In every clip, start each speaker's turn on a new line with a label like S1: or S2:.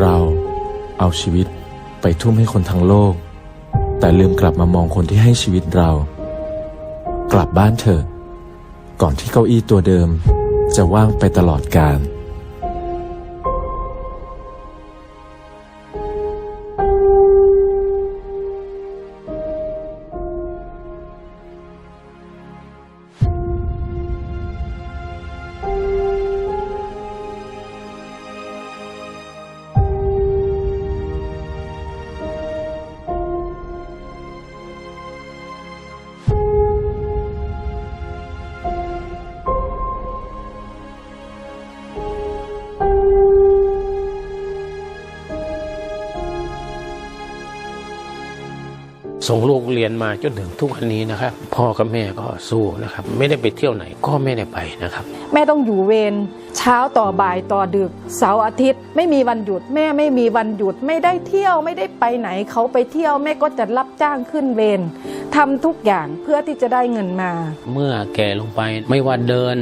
S1: เราเอาชีวิตไปทุ่มให้คนทั้งโลก แต่ลืมกลับมามองคนที่ให้ชีวิตเรา กลับบ้านเถอะ ก่อนที่เก้าอี้ตัวเดิมจะว่างไปตลอดกาล
S2: ส่งลูกเรียนมาจนถึงทุกวันนี้นะครับ พ่อกับแม่ก็สู้นะครับ ไม่ได้ไปเที่ยวไหนก็ไม่ได้ไปนะครับ
S3: แม่ต้องอยู่เวรเช้าต่อบ่ายต่อดึกเสาร์อาทิตย์ ไม่มีวันหยุดแม่ไม่มีวันหยุดไม่ได้เที่ยวไม่ได้ไปไหนเขาไปเที่ยวแม่ก็จะรับจ้างขึ้นเวรทำทุกอย่างเพื่อที่จะได้เงินมา
S2: เมื่อแก่ลงไปไม่ว่าเดิน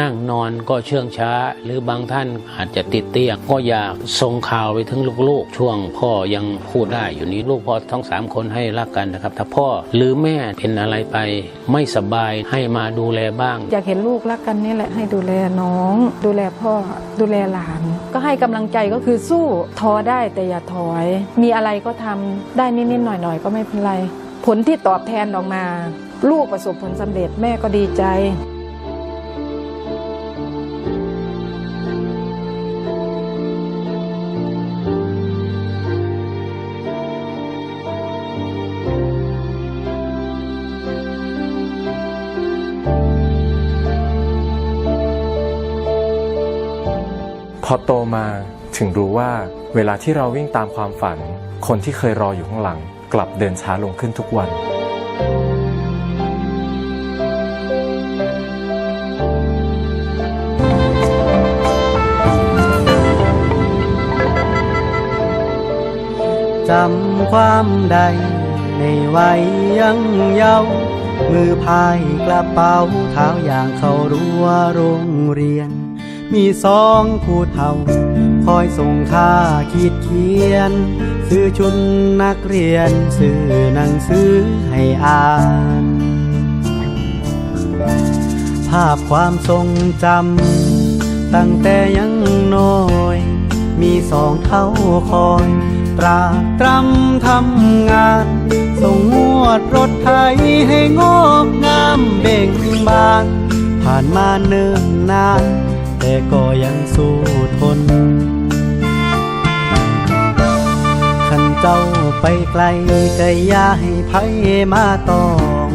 S2: นั่งนอนก็เชื่องช้า หรือบางท่านอาจจะติดเตียงก็อยากส่งข่าวไปถึงลูกๆ ช่วงพ่อยังพูดได้อยู่นี้ลูกพ่อทั้งสามคนให้รักกันนะครับ ถ้าพ่อหรือแม่เป็นอะไรไปไม่สบายให้มาดูแลบ้าง
S3: อยากเห็นลูกรักกันนี่แหละให้ดูแลน้อง ดูแลพ่อดูแลหลาน ก็ให้กำลังใจก็คือสู้ท้อได้แต่อย่าถอย มีอะไรก็ทำได้นิดๆหน่อยๆ ก็ไม่เป็นไร ผลที่ตอบแทนออกมา ลูกประสบผลสำเร็จแม่ก็ดีใจ
S1: อโตมาถึงรู้ว่าเวลาที่เราวิ่งตามความฝัน คนที่เคยรออยู่ข้างหลัง กลับเดินช้าลงขึ้นทุกวัน
S4: จำความใด ในวัยยังเยาว์มือพายกระเป๋าเท้าอย่างเขารั้วโรงเรียน มีสองผู้เฒ่า คอยส่งค่าขีดเขียน ซื้อชุดนักเรียน ซื้อหนังสือให้อ่าน ภาพความทรงจำตั้งแต่ยังน้อย มีสองเท่าคอยตราตรำทำงาน ส่งงวดรถไถให้งอกงามเบ่งบาน ผ่านมาเนิ่นนาน แต่ก็ยังสู้ทน ขันเจ้าไปไกลก็อย่าให้ไผมาตอง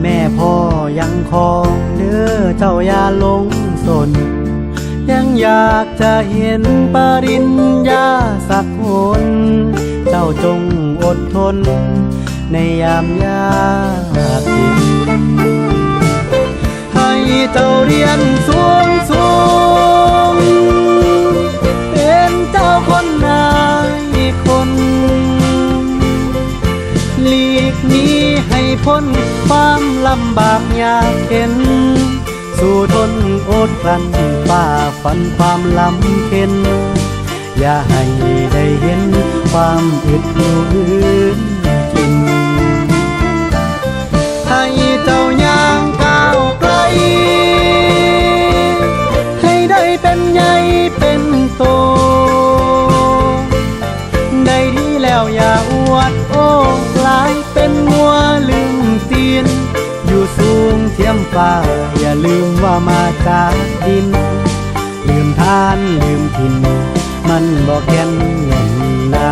S4: แม่พ่อยังคองเด้อเจ้าอย่าลงสน ยังอยากจะเห็นปริญญาสักคนเจ้าจงอดทน ในยามยากเย็นให้เจ้าเรียนสูงสูงามลำบากยากเข็น สู้ทนอดกลั้นฝ่าฟันความลำเข็น อย่าให้ได้เห็นความอึดอยู่อื่นกินให้เจ้า ฟ้า อย่าลืมว่ามาจากดิน ลืมทานลืมถิ่น มันบอกแก่นเงินนา